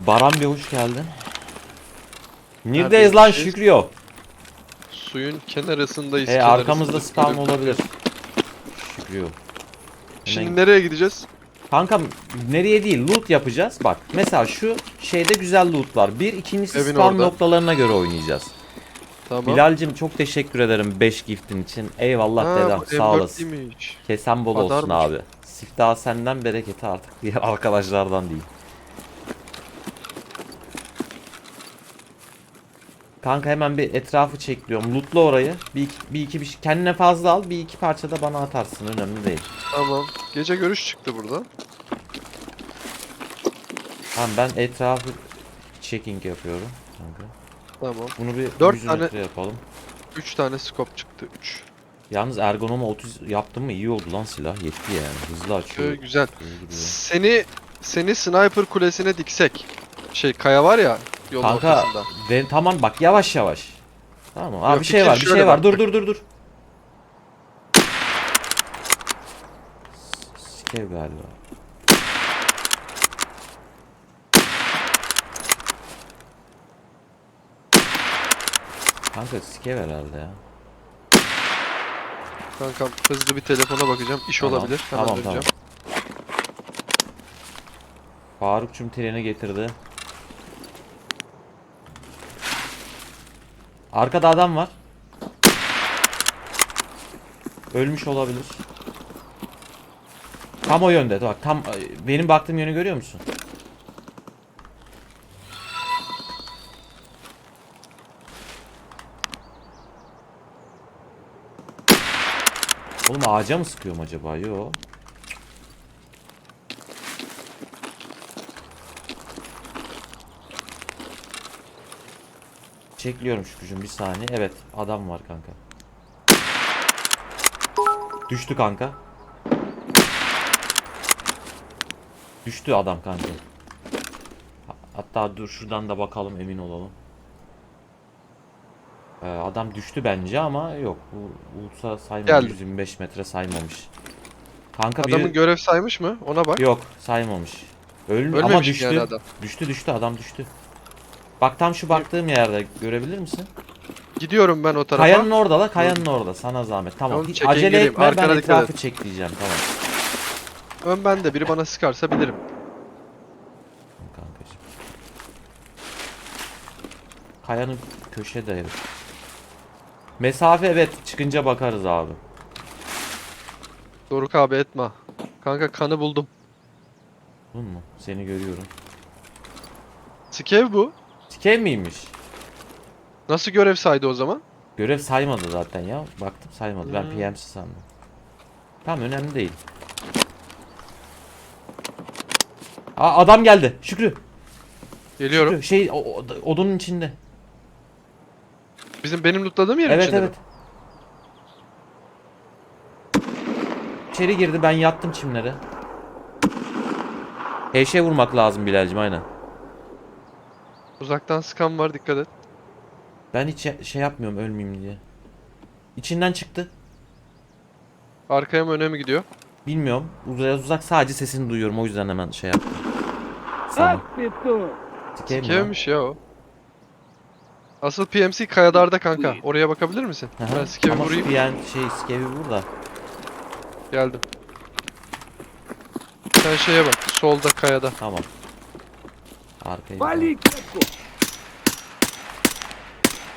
Baran bir hoş geldin. Neredeyiz lan? Şükrü Suyun kenarısındayız. He kenarısında arkamızda spam olabilir. Şükrü Şimdi nereye gideceğiz? Kankam nereye değil loot yapacağız. Bak mesela şu şeyde güzel loot var. Bir ikincisi Evin spam orada. noktalarına göre oynayacağız. Tamam. Bilal'cim çok teşekkür ederim 5 giftin için. Eyvallah Ha, dedem sağ M4 olasın. Kesen bol olsun Kadarmış. abi. Siftah senden bereketi artık diğer arkadaşlardan değil. Kanka hemen bir etrafı çekliyorum. Lootla orayı. Bir iki, bir iki bir şey. Kendine fazla al. Bir iki parça da bana atarsın. Önemli değil. Tamam. Gece görüş çıktı burada. Tamam ben etrafı checking yapıyorum. Kanka. Tamam. Bunu bir Dört 100 tane- metre yapalım. 3 tane scope çıktı. 3. Yalnız ergonomu 30 yaptım mı iyi oldu lan silah. Yetti yani. Hızlı açıyor. güzel. gidiyor. Seni seni sniper kulesine diksek. Şey kaya var ya yolun Kanka ortasında. ben tamam bak yavaş yavaş. Tamam mı? Abi Yok, bir şey fikir var, bir şöyle şey var. bak, Dur dur dur dur. Sikev galiba. Kanka sikev herhalde ya. Kankam hızlı bir telefona bakacağım. İş Tamam, olabilir. Hemen tamam, döneceğim. Farukçum treni getirdi. Arkada adam var. Ölmüş olabilir. Tam o yönde. Bak tam benim baktığım yönü görüyor musun? Oğlum ağaca mı sıkıyorum acaba? Yo. Çekliyorum Şükrücüm bir saniye. Evet adam var kanka. Düştü kanka. Düştü adam kanka. Ha- Hatta dur şuradan da bakalım emin olalım. Ee, adam düştü bence ama yok. Bu Ulsa saymamış. Geldi. 125 metre saymamış. Kanka biri... Adamın görev saymış mı? Ona bak. Yok saymamış. Ölm Ölmemiş ama düştü. yani adam. Düştü düştü adam düştü. Bak tam şu baktığım yerde görebilir misin? Gidiyorum ben o tarafa. Kayanın orada la kayanın orada sana zahmet. Tamam Tamam, hiç acele geleyim. etme ben Arkana dikkat etrafı et. çekleyeceğim tamam. Ön bende. Biri bana sıkarsa bilirim. Kankacığım. Kayanın köşede herif. Mesafe evet çıkınca bakarız abi. Doruk abi etme. Kanka kanı buldum. Buldun mu? Seni görüyorum. Skev bu. Sikev miymiş? Nasıl görev saydı o zaman? Görev saymadı zaten ya. Baktım saymadı. Ben Hmm. PMC sandım. Tamam önemli değil. Aa, adam geldi. Şükrü. Geliyorum. Şükrü. Şey o, o- odunun içinde. Bizim benim lootladığım yerin Evet içinde evet. mi? İçeri girdi ben yattım çimlere. Heşe vurmak lazım Bilal'cim aynen. Uzaktan sıkan var dikkat et. Ben hiç şey yapmıyorum ölmeyeyim diye. İçinden çıktı. Arkaya mı öne mi gidiyor? Bilmiyorum. Uzaya uzak sadece sesini duyuyorum o yüzden hemen şey yaptım. Sana. Hak ettim. Sikeyim mi ya o. Asıl PMC kayadarda kanka. Oraya bakabilir misin? Hı hı. Ben sikevi Ama vurayım. Yani şey skevi vur. Geldim. Sen şeye bak. Solda kayada. Tamam. Arkayı. bir daha- Malik.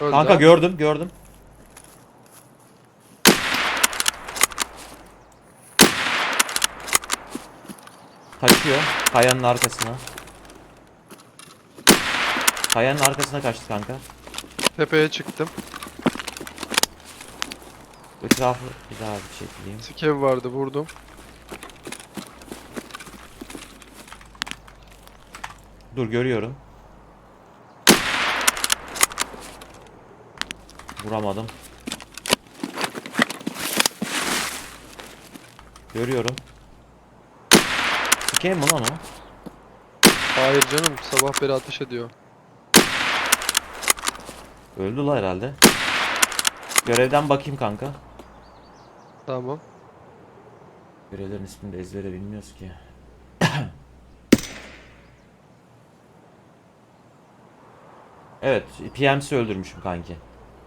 Öldü Kanka gördüm gördüm. Kaçıyor. Kayanın arkasına. Kayanın arkasına kaçtı kanka. Tepeye çıktım. Etrafı bir daha bir çekeyim. Skev vardı vurdum. Dur görüyorum. Vuramadım. Görüyorum. Sikeyim mi lan o? Hayır canım sabah beri ateş ediyor. Öldü la herhalde. Görevden bakayım kanka. Tamam. Görevlerin ismini de ezbere bilmiyoruz ki. Evet PMC öldürmüşüm kanki.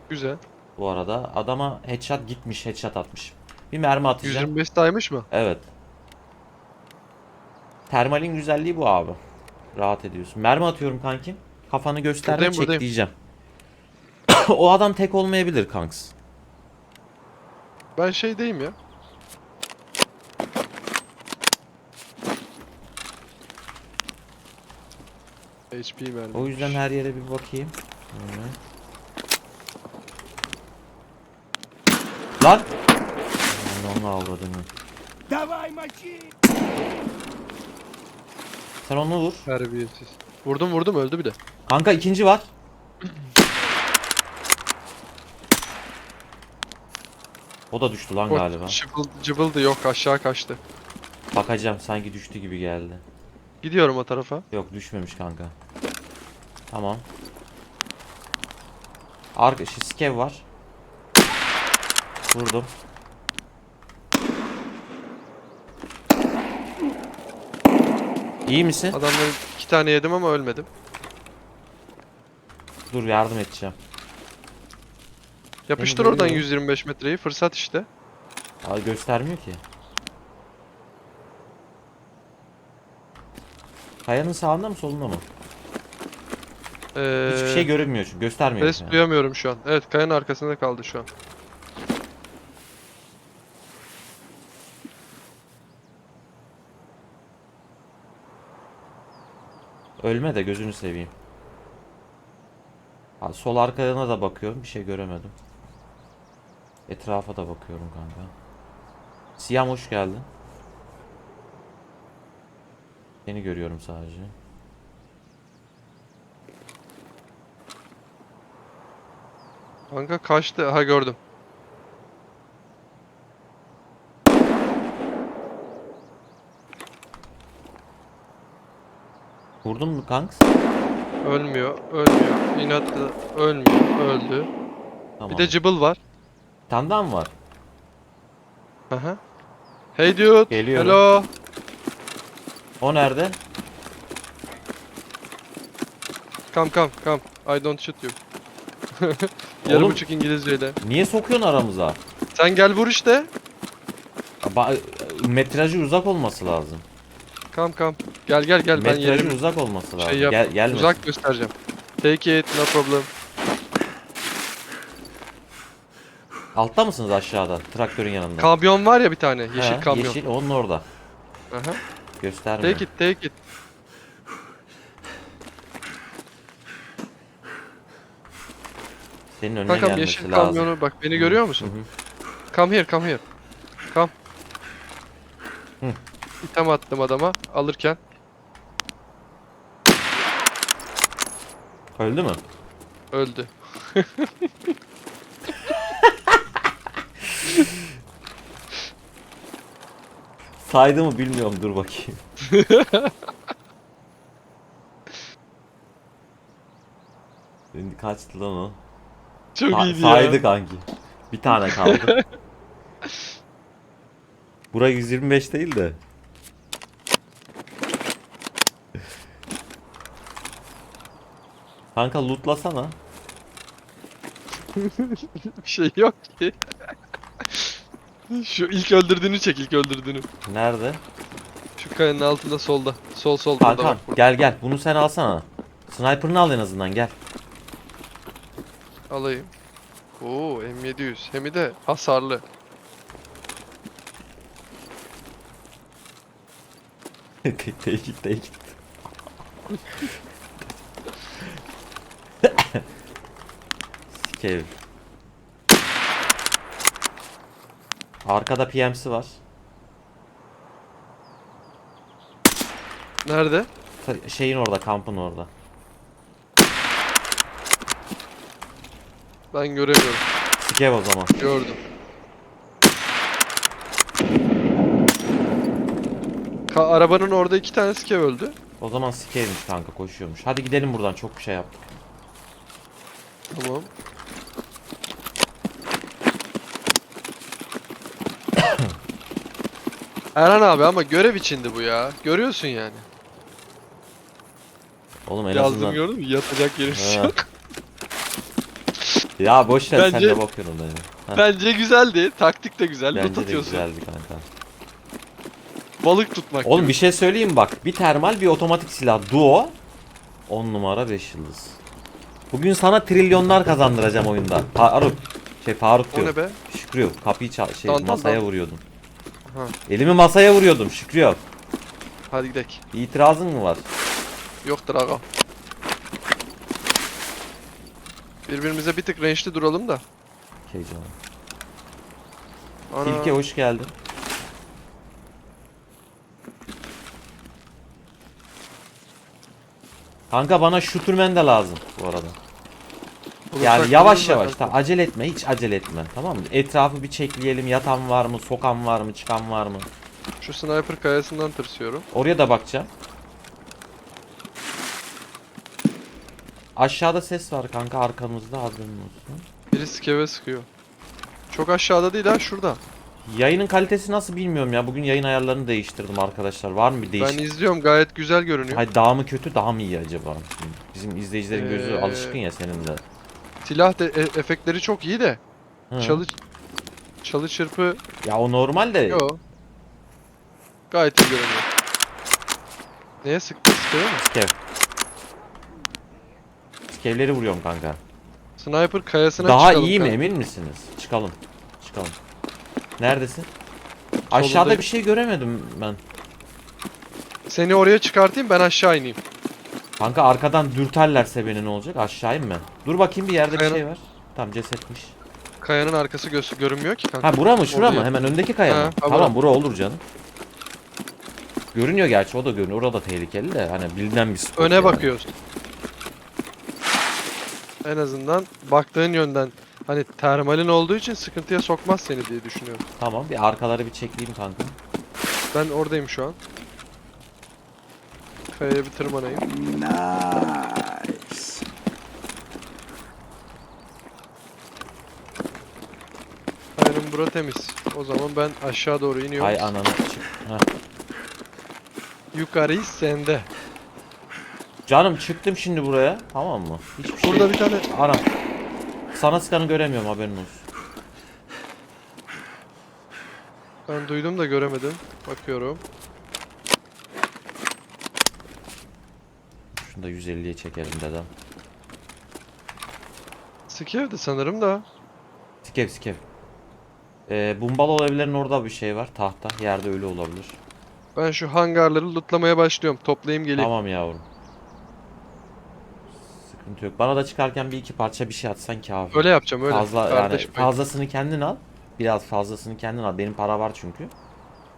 Güzel. Bu arada adama headshot gitmiş headshot atmış. Bir mermi atacağım. 125 saymış mı? Evet. Termalin güzelliği bu abi. Rahat ediyorsun. Mermi atıyorum kankim. Kafanı gösterme Buradayım, çek buradayım. diyeceğim. o adam tek olmayabilir kanks. Ben şey deyim ya. HP mermi. O yüzden her yere bir bakayım. Böyle. Lan! Aman Onu avradını. Давай, мочи! Sen onu vur. Terbiyesiz. Vurdum vurdum öldü bir de. Kanka ikinci var. O da düştü lan O galiba. Cıbıl, cıbıldı yok aşağı kaçtı. Bakacağım sanki düştü gibi geldi. Gidiyorum o tarafa. Yok düşmemiş kanka. Tamam. Arka şu skev var. Vurdum. İyi misin? Adamları iki tane yedim ama ölmedim. Dur yardım edeceğim. Yapıştır Beni oradan görüyor. 125 metreyi fırsat işte. Aa, göstermiyor ki. Kayanın sağında mı solunda mı? Ee, Hiçbir şey görünmüyor çünkü göstermiyor. Ses yani. duyamıyorum şu an. Evet kayanın arkasında kaldı şu an. Ölme de gözünü seveyim. Ha, sol arkalarına da bakıyorum. Bir şey göremedim. Etrafa da bakıyorum kanka. Siyam hoş geldin. Seni görüyorum sadece. Kanka kaçtı. Ha gördüm. Vurdun mu kanks? Ölmüyor. Ölmüyor. İnatlı. Ölmüyor. Öldü. Tamam. Bir de cıbıl var. Mı var? Aha. Hey dude. Geliyorum. Hello. O nerede? Come come come. I don't shoot you. Yarı Oğlum- buçuk İngilizceyle. Niye sokuyorsun aramıza? Sen gel vur işte. Ba metrajı uzak olması lazım. Come come. Gel gel gel ben yerim. uzak olması lazım. Şey yap. Gel gelme. Uzak göstereceğim. Take it no problem. Altta mısınız aşağıda? Traktörün yanında. Kamyon var ya bir tane. Yeşil Ha, kamyon. Yeşil onun orada. Aha. Göstermiyor. Take it take it. Senin önüne Kankam gelmesi yeşil lazım. kamyonu bak beni görüyor Hı musun? hı. Come here come here. Come. Hı. İtem attım adama alırken. Öldü mü? Öldü. Saydı mı bilmiyorum dur bakayım. Şimdi kaçtı lan o? Çok Sa- iyiydi saydı ya. kanki. Bir tane kaldı. Bura 125 değil de. Kanka lootlasana. Bir şey yok ki. Şu ilk öldürdüğünü çek ilk öldürdüğünü. Nerede? Şu kayanın altında solda. Sol sol burada bak. gel gel bunu sen alsana. Sniper'ını al en azından gel. Alayım. Oo M700. Hem de hasarlı. take it Sikev. Arkada PM'si var. Nerede? Ta- Şeyin orada, kampın orada. Ben göremiyorum. Sikev o zaman. Gördüm. Ka arabanın orada iki tane skev öldü. O zaman sikevmiş kanka koşuyormuş. Hadi gidelim buradan çok bir şey yaptık. Tamam. Erhan abi ama görev içindi bu ya. Görüyorsun yani. Oğlum en Yazdım azından gördün mü? Yatacak yerimiz Ha. yok. Ya boş ver sen Bence- de bakıyorsun. Ha, Bence güzeldi. Taktik de güzel. Loot Bence de atıyorsun. güzeldi kanka. Balık tutmak Oğlum gibi. bir şey söyleyeyim bak. Bir termal bir otomatik silah. Duo. 10 numara 5 yıldız. Bugün sana trilyonlar kazandıracağım oyunda. Faruk. Şey Faruk O diyor. ne be? Şükrü yok. Kapıyı çal şey Tamam, tamam, masaya tamam. vuruyordum. Ha. Elimi masaya vuruyordum Şükrü yok. Hadi gidelim. İtirazın mı var? Yoktur aga. Birbirimize bir tık range'li duralım da. Okey canım. Ana. Tilki hoş geldin. Kanka bana şuturmen de lazım bu arada. Yani yavaş yavaş. kanka. Ta, acele etme. Hiç acele etme. Tamam mı? Etrafı bir çekleyelim. Yatan var mı? Sokan var mı? Çıkan var mı? Şu sniper kayasından tırsıyorum. Oraya da bakacağım. Aşağıda ses var kanka arkamızda haberin olsun. Biri skeve sıkıyor. Çok aşağıda değil ha şurada. Yayının kalitesi nasıl bilmiyorum ya. Bugün yayın ayarlarını değiştirdim arkadaşlar. Var mı bir Ben değişiklik? izliyorum gayet güzel görünüyor. Hayır daha mı kötü daha mı iyi acaba? Bizim izleyicilerin gözü Ee, alışkın ya senin de. Silah de, e- efektleri çok iyi de. Hı. Çalı çalı çırpı Ya o normal de yo. Gayet iyi görünüyor. Neye sıktı? Skeve mi? skev. Skevleri vuruyorum kanka. Sniper kayasına Daha çıkalım iyi mi kanka. emin misiniz? Çıkalım. Çıkalım. Neredesin? Aşağıda bir şey göremedim ben. Seni oraya çıkartayım ben aşağı ineyim. Kanka arkadan dürterlerse beni ne olacak? Aşağı inme. Dur bakayım bir yerde bir Kayanın- şey var. Tam cesetmiş. Kayanın arkası göz görünmüyor ki kanka. Ha bura mı şura mı? Hemen öndeki kaya mı? ha, Tamam bura. olur canım. Görünüyor gerçi o da görünüyor. Orada tehlikeli de hani bilinen bir spor. Öne yani. bakıyorsun. En azından baktığın yönden hani termalin olduğu için sıkıntıya sokmaz seni diye düşünüyorum. Tamam bir arkaları bir çekleyeyim kanka. Ben oradayım şu an. Kayaya bir tırmanayım. Nice. Kayanın bura temiz. O zaman ben aşağı doğru iniyorum. Hay ananı çık. Heh. Yukarı sende. Canım çıktım şimdi buraya. Tamam mı? Hiçbir şey. Burada bir tane Ara. Sana sıkanı göremiyorum haberin olsun. ben duydum da göremedim. Bakıyorum. Şunu da 150'ye çekelim dedem. Skev'di sanırım da. Skev skev. Ee, Bumbalo evlerin orada bir şey var. Tahta. Yerde ölü olabilir. Ben şu hangarları lootlamaya başlıyorum. Toplayayım geleyim. Tamam yavrum. Sıkıntı yok. Bana da çıkarken bir iki parça bir şey atsan kafi. Öyle yapacağım öyle. Fazla Kardeşim, yani fazlasını kendin al. Biraz fazlasını kendin al. Benim para var çünkü.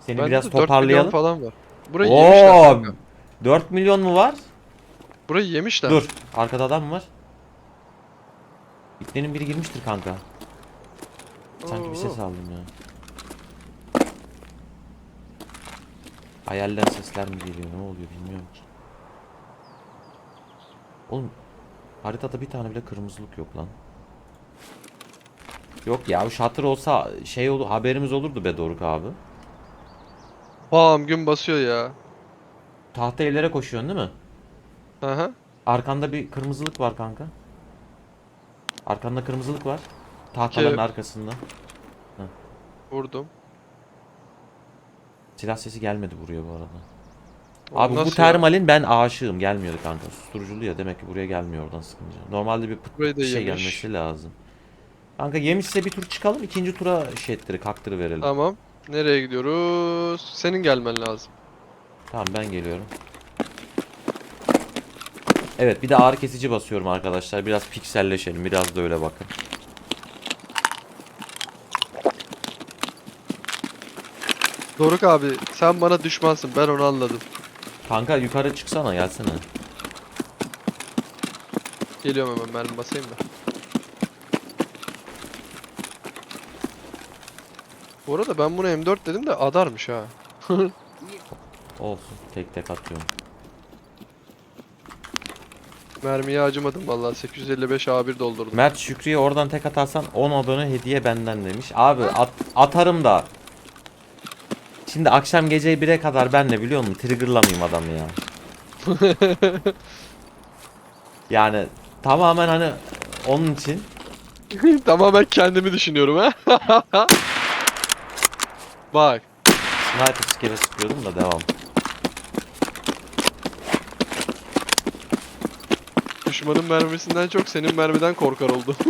Seni Bende biraz de 4 milyon toparlayalım. falan var. Burayı yemişler. Oo, kanka. 4 milyon mu var? Burayı yemişler. Dur. Arkada adam mı var? İplerin biri girmiştir kanka. Sanki bir ses aldım ya. Hayalden sesler mi geliyor? Ne oluyor bilmiyorum ki. Oğlum haritada bir tane bile kırmızılık yok lan. Yok ya şu hatır olsa şey olur haberimiz olurdu be Doruk abi. Bam gün basıyor ya. Tahta evlere koşuyorsun değil mi? Aha. Arkanda bir kırmızılık var kanka. Arkanda kırmızılık var. Tahtaların Ki- arkasında. Vurdum. Silah sesi gelmedi buraya bu arada. Oğlum Abi bu nasıl ya? termalin ben aşığım gelmiyordu kanka. Susturuculu ya demek ki buraya gelmiyor oradan sıkınca. Normalde bir pıt Burayı da bir şey yemiş. gelmesi lazım. Kanka yemişse bir tur çıkalım ikinci tura şey ettiri kaktırı verelim. Tamam. Tamam. Nereye gidiyoruz? Senin gelmen lazım. ben geliyorum. Evet bir de ağrı kesici basıyorum arkadaşlar. Biraz pikselleşelim biraz da öyle bakın. Doruk abi sen bana düşmansın ben onu anladım. Kanka yukarı çıksana gelsene. Geliyorum hemen mermi basayım da. Bu arada ben buna M4 dedim de adarmış ha. Olsun tek tek atıyorum. Mermiye acımadım vallahi 855 A1 doldurdum. Mert Şükrü'ye oradan tek atarsan 10 abone hediye benden demiş. Abi at, atarım da. Şimdi akşam gece 1'e kadar ben ne biliyor musun? Triggerlamayayım adamı ya. yani tamamen hani onun için Tamamen kendimi düşünüyorum ha. Bak. Sniper skill'e sıkıyordum da devam. Düşmanın mermisinden çok senin mermiden korkar oldu.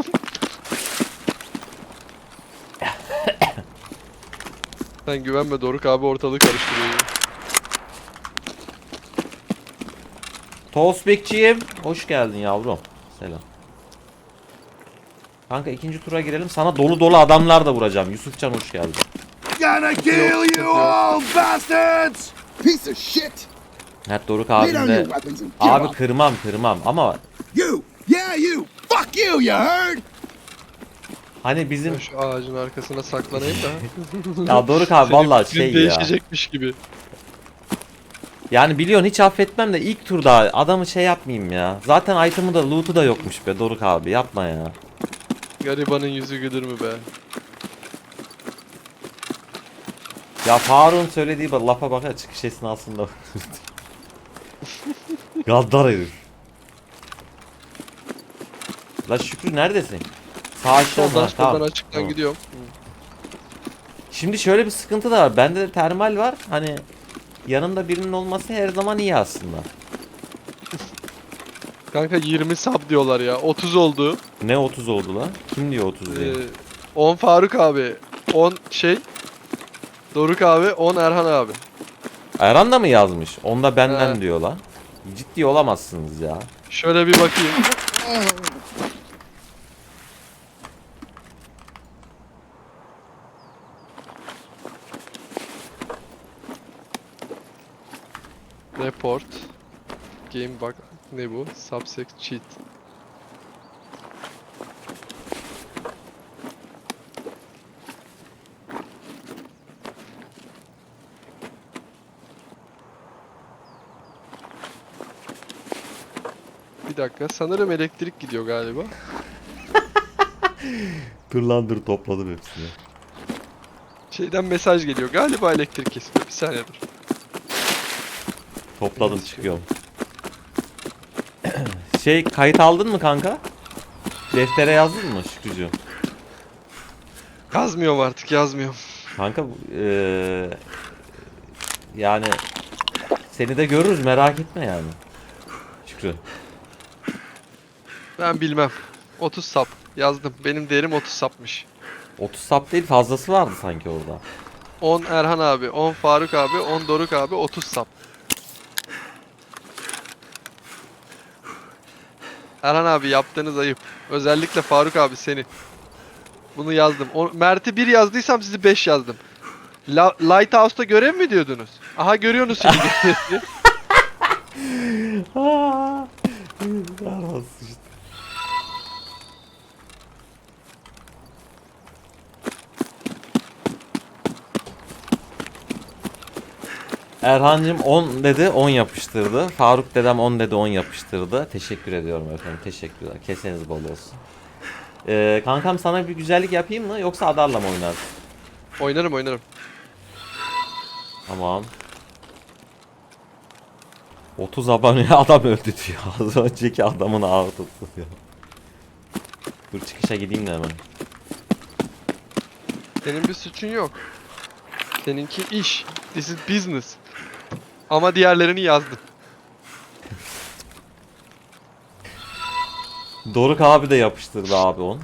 Sen güvenme Doruk abi ortalığı karıştırıyor. yine. Toastbekçiyim. Hoş geldin yavrum. Selam. Kanka ikinci tura girelim. Sana dolu dolu adamlar da vuracağım. Yusufcan hoş geldin. Gonna kill you all, bastards! Piece of shit! Evet Doruk abim de... Abi kırmam kırmam ama You! Yeah, you! Fuck you, you heard? hani bizim Ben şu ağacın arkasına saklanayım da. ya Doruk abi Senin vallahi fikrin şey ya. değişecekmiş gibi. Yani biliyorsun hiç affetmem de ilk turda adamı şey yapmayayım ya. Zaten item'ı da loot'u da yokmuş be Doruk abi yapma ya. Garibanın yüzü gülür mü be? Ya Faruk'un söylediği bak- lafa bak ya, çıkış esnasında. Gaddar herif. La Şükrü neredesin? Sağ aşağıda. Soldan Tamam. soldan açıktan Tamam. gidiyorum. Şimdi şöyle bir sıkıntı da var. Bende de termal var. Hani yanımda birinin olması her zaman iyi aslında. Kanka 20 sub diyorlar ya. 30 oldu. Ne 30 oldu lan? Kim diyor 30 diye? Ee, 10 Faruk abi. 10 şey. Doruk abi. 10 Erhan abi. Erhan da mı yazmış? Onda benden He. diyor lan. Ciddi olamazsınız ya. Şöyle bir bakayım. Bug. Ne bu? Subsect cheat. Bir dakika. Sanırım elektrik gidiyor galiba. Dur lan dur topladım hepsini. Şeyden mesaj geliyor. Galiba elektrik kesiliyor. Bir saniye dur. Topladım çıkıyorum. Şey kayıt aldın mı kanka? Deftere yazdın mı Şükrücüğüm? Yazmıyorum artık yazmıyorum. Kanka eee yani seni de görürüz merak etme yani. Şükrü. Ben bilmem. 30 sap. Yazdım. Benim değerim 30 sapmış. 30 sap değil fazlası vardı sanki orada. 10 Erhan abi, 10 Faruk abi, 10 Doruk abi, 30 sap. Erhan abi yaptığınız ayıp. Özellikle Faruk abi seni. Bunu yazdım. Mert'i 1 yazdıysam sizi 5 yazdım. La, Lighthouse'da görev mi diyordunuz? Aha görüyorsunuz şimdi. Erhan'cım 10 dedi 10 yapıştırdı. Faruk dedem 10 dedi 10 yapıştırdı. Teşekkür ediyorum efendim. Teşekkürler. Keseniz bol olsun. Ee, kankam sana bir güzellik yapayım mı yoksa adarla mı oynarsın? oynarım oynarım. Tamam. 30 abone adam öldü diyor. Az önceki adamın ağı tuttu diyor. Dur çıkışa gideyim de hemen. Senin bir suçun yok. Seninki iş. This is business. Ama diğerlerini yazdım. Doruk abi de yapıştırdı abi on.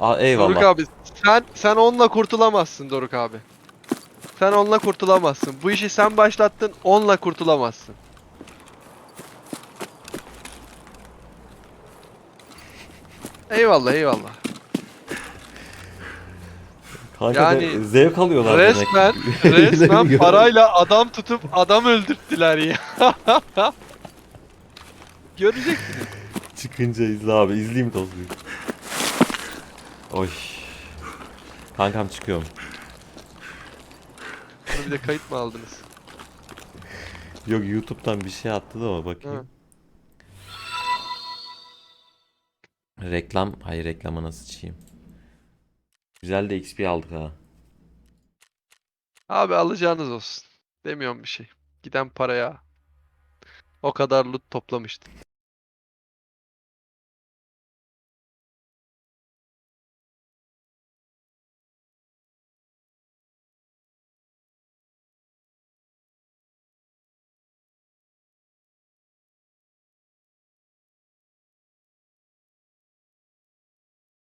Aa, eyvallah. Doruk abi sen sen onunla kurtulamazsın Doruk abi. Sen onunla kurtulamazsın. Bu işi sen başlattın, onunla kurtulamazsın. Eyvallah eyvallah. Kanka Yani zevk alıyorlar Resmen demek. resmen parayla adam tutup adam öldürttüler ya. Göreceksiniz. Çıkınca izle abi. İzleyeyim Tozlu'yu. Oy. Kankam çıkıyorum. Bunu bir de kayıt mı aldınız? Yok YouTube'dan bir şey attı da o bakayım. Reklam. Hayır reklamına sıçayım. Güzel de XP aldık ha. Abi alacağınız olsun. Demiyorum bir şey. Giden paraya o kadar loot toplamıştım.